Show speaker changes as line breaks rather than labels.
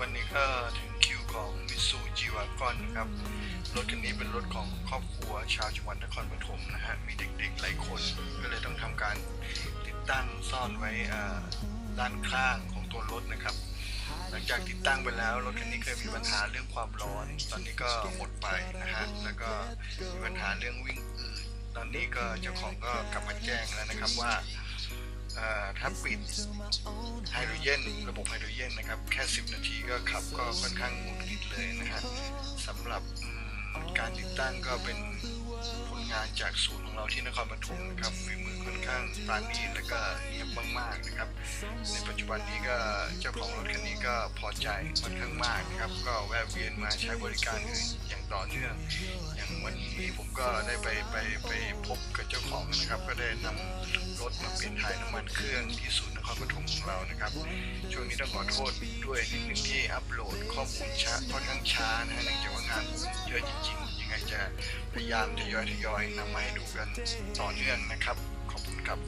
วันนี้ก็ถึงคิวของมิสูจิวากอนครับ รถคันนี้เป็นรถของครอบครัวชาวจังหวัดนครปฐมนะฮะ มีเด็กๆหลายคน ก็เลยต้องทำการติดตั้งซ่อนไว้อ่าด้านข้างของตัวรถนะครับ หลังจากติดตั้งไปแล้วรถคันนี้เคยมีปัญหาเรื่องความร้อน ตอนนี้ก็หมดไปนะฮะ แล้วก็มีปัญหาเรื่องวิ่งอืดตอนนี้ก็เจ้าของก็กลับมาแจ้งแล้วนะครับว่า ถ้าปิดไฮโดรเจนระบบไฮโดรเจนนะครับแค่ 10 นาทีก็ขับก็ค่อนข้างหงุดหงิดเลยนะฮะสำหรับการติดตั้งก็เป็นผลงานจากศูนย์ของเราที่นครปฐมนะครับฝีมือค่อนข้างปราณีตและก็เนียบมากๆนะครับ ในปัจจุบันนี้ก็เจ้าของรถคันนี้ก็พอใจค่อนข้างมาก นะครับ ก็แวะเวียนมาใช้บริการอื่นอย่างต่อเนื่อง อย่างวันนี้ผมก็ได้ไปไปไปพบกับเจ้าของนะครับ ก็ได้นำรถมาเปลี่ยนถ่ายน้ำมันเครื่องที่ศูนย์นครปฐมของเรานะครับ ช่วงนี้ต้องขอโทษด้วยนิดหนึ่งที่อัปโหลดข้อมูลช้าค่อนข้างช้านะฮะเนื่องจากว่างานเยอะจริงๆยังไงจะพยายามทยอยทยอยนำมาให้ดูกันต่อเนื่องนะครับ ขอบคุณครับ